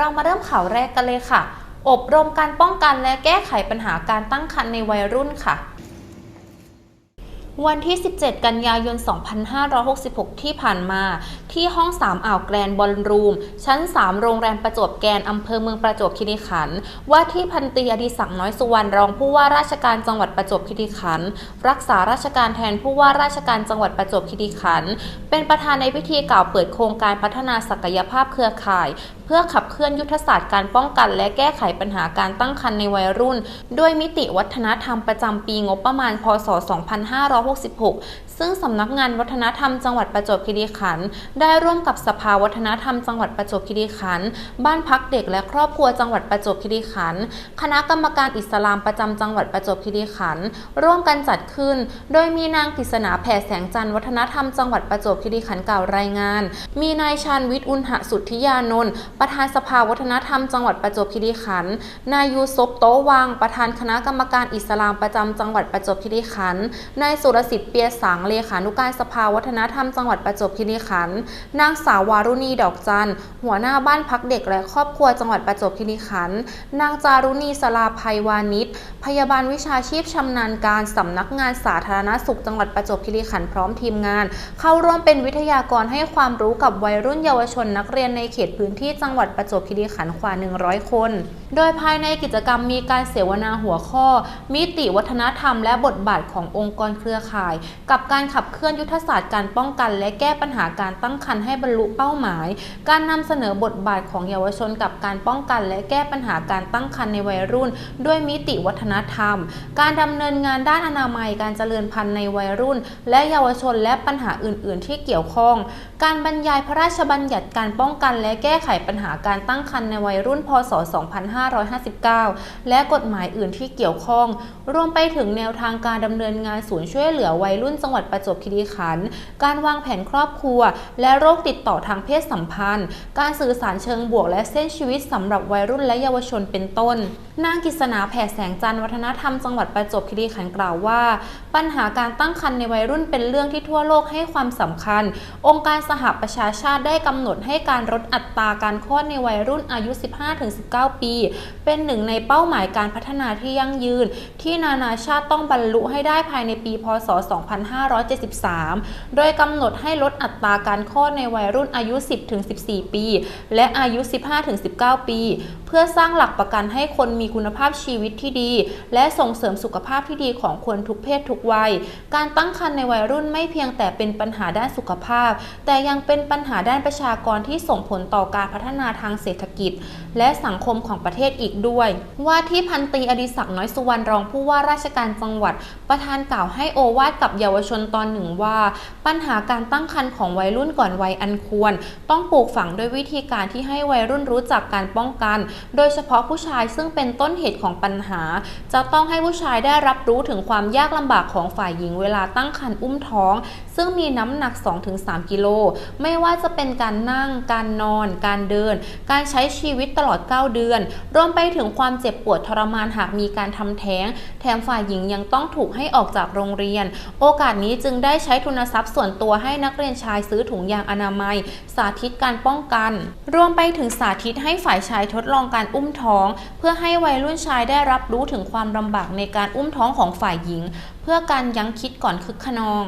เรามาเริ่มข่าวแรกกันเลยค่ะ อบรมการป้องกันและแก้ไขปัญหาการตั้งครรภ์ในวัยรุ่นค่ะ วันที่ 17 กันยายน 2566 ที่ผ่านมาที่ห้อง 3 อ่าวแกรนบอลรูม ชั้น 3 โรงแรมประจวบแกนอำเภอเมืองประจวบคีรีขันธ์ว่าที่พันตรีอดิศักดิ์น้อยสุวรรณรองผู้ว่าราชการจังหวัดประจวบคีรีขันธ์รักษาราชการแทนผู้ว่าราชการจังหวัดประจวบคีรีขันธ์เป็นประธานในพิธีกล่าวเปิดโครงการพัฒนาศักยภาพเครือข่าย เพื่อขับเคลื่อนยุทธศาสตร์การป้องกันและแก้ไขปัญหาการตั้งครรภ์ในวัยรุ่น ด้วยมิติวัฒนธรรมประจำปีงบประมาณ พศ 2566 ซึ่งสำนักงานวัฒนธรรมจังหวัดประจวบคีรีขันธ์ได้ร่วมกับสภาวัฒนธรรมจังหวัดประจวบคีรีขันธ์บ้านพักเด็กและครอบครัวจังหวัดประจวบคีรีขันธ์คณะกรรมการอิสลามประจำจังหวัดประจวบคีรีขันธ์ร่วมกันจัดขึ้น โดยมีนางกฤษณาแผ่แสงจันทร์วัฒนธรรมจังหวัดประจวบคีรีขันธ์กล่าวรายงาน มีนายชาญวิทย์อุณหสุทธิยานนท์ประธานสภาวัฒนธรรมจังหวัดประจวบคีรีขันธ์นายยูซบโตวังประธานคณะกรรมการอิสลามประจำจังหวัดประจวบคีรีขันธ์นายสุรสิทธิ์เปียสังเลขานุการสภาวัฒนธรรมจังหวัดประจวบคีรีขันธ์นางสาววารุณีดอกจันหัวหน้าบ้านพักเด็กและครอบครัวจังหวัดประจวบคีรีขันธ์นางจารุณีสลาภัยวานิชพยาบาลวิชาชีพชำนาญการสำนักงานสาธารณสุขจังหวัดประจวบคีรีขันธ์พร้อมทีมงาน เข้าร่วมเป็นวิทยากรให้ความรู้กับวัยรุ่นเยาวชนนักเรียนในเขตพื้นที่จังหวัดประจวบคีรีขันธ์กว่า 100 คน โดยภายในกิจกรรมมีการเสวนาหัวข้อ มิติวัฒนธรรมและบทบาทขององค์กรเครือข่าย กับการการขับเคลื่อนยุทธศาสตร์การป้องกันและแก้ปัญหาการตั้งครรภ์ให้บรรลุเป้าหมาย การนำเสนอบทบาทของเยาวชนกับการป้องกัน และแก้ปัญหาการตั้งครรภ์ในวัยรุ่น ด้วยมิติวัฒนธรรม การดำเนินงานด้านอนามัยการเจริญพันธุ์ในวัยรุ่น และเยาวชนและปัญหาอื่น ๆ ที่เกี่ยวข้อง การบรรยายพระราชบัญญัติการป้องกัน และแก้ไขปัญหาการตั้งครรภ์ในวัยรุ่น พศ 2559 และกฎหมายอื่นที่เกี่ยวข้อง รวมไปถึงแนวทางการดำเนินงานศูนย์ช่วยเหลือวัยรุ่นจังหวัดประจวบคีรีขันธ์การวางแผนครอบครัว และโรคติดต่อทางเพศสัมพันธ์ การสื่อสารเชิงบวก และเส้นชีวิตสำหรับวัยรุ่นและเยาวชนเป็นต้น นางกิษณาแผ่แสงจันทร์วัฒนธรรมจังหวัดประจวบคีรีขันธ์กล่าวว่า ปัญหาการตั้งครรภ์ในวัยรุ่นเป็นเรื่องที่ทั่วโลกให้ความสำคัญ องค์การสหประชาชาติได้กำหนดให้การลดอัตราการคลอดในวัยรุ่นอายุ 15-19 ปี เป็นหนึ่งในเป้าหมายการพัฒนาที่ยั่งยืน ที่นานาชาติต้องบรรลุให้ได้ภายในปี พศ 2500 2573 โดยกำหนดให้ลดอัตราการคลอดในวัยรุ่นอายุ 10-14 ปี และอายุ 15-19 ปี เพื่อสร้างหลักประกันให้คนมีคุณภาพชีวิตที่ดี และส่งเสริมสุขภาพที่ดีของคนทุกเพศทุกวัย การตั้งครรภ์ในวัยรุ่นไม่เพียงแต่เป็นปัญหาด้านสุขภาพ แต่ยังเป็นปัญหาด้านประชากรที่ส่งผลต่อการพัฒนาทางเศรษฐกิจ และสังคมของประเทศอีกด้วย ว่าที่พันตรีอดิศักดิ์น้อยสุวรรณรองผู้ว่าราชการจังหวัด ประธานกล่าวให้โอวาทกับเยาวชนนตอนหนึ่งว่า ปัญหาการตั้งครรภ์ของวัยรุ่นก่อนวัยอันควร ต้องปลูกฝังด้วยวิธีการที่ให้วัยรุ่นรู้จักการป้องกัน โดยเฉพาะผู้ชายซึ่งเป็นต้นเหตุของปัญหา จะต้องให้ผู้ชายได้รับรู้ถึงความยากลำบากของฝ่ายหญิงเวลาตั้งครรภ์อุ้มท้อง ซึ่งมีน้ำหนัก 2-3 กิโล ไม่ว่าจะเป็นการนั่ง การนอน การเดิน การใช้ชีวิตตลอด 9 เดือน รวมไปถึงความเจ็บปวดทรมานหากมีการทำแท้ง แถมฝ่ายหญิงยังต้องถูกให้ออกจากโรงเรียน โอกาสนี้นี้จึงได้ใช้ทุนทรัพย์ส่วนตัวให้นักเรียนชายซื้อถุงยางอนามัย สาธิตการป้องกัน รวมไปถึงสาธิตให้ฝ่ายชายทดลองการอุ้มท้อง เพื่อให้วัยรุ่นชายได้รับรู้ถึงความลำบากในการอุ้มท้องของฝ่ายหญิง เพื่อการยั้งคิดก่อนคึกขนอง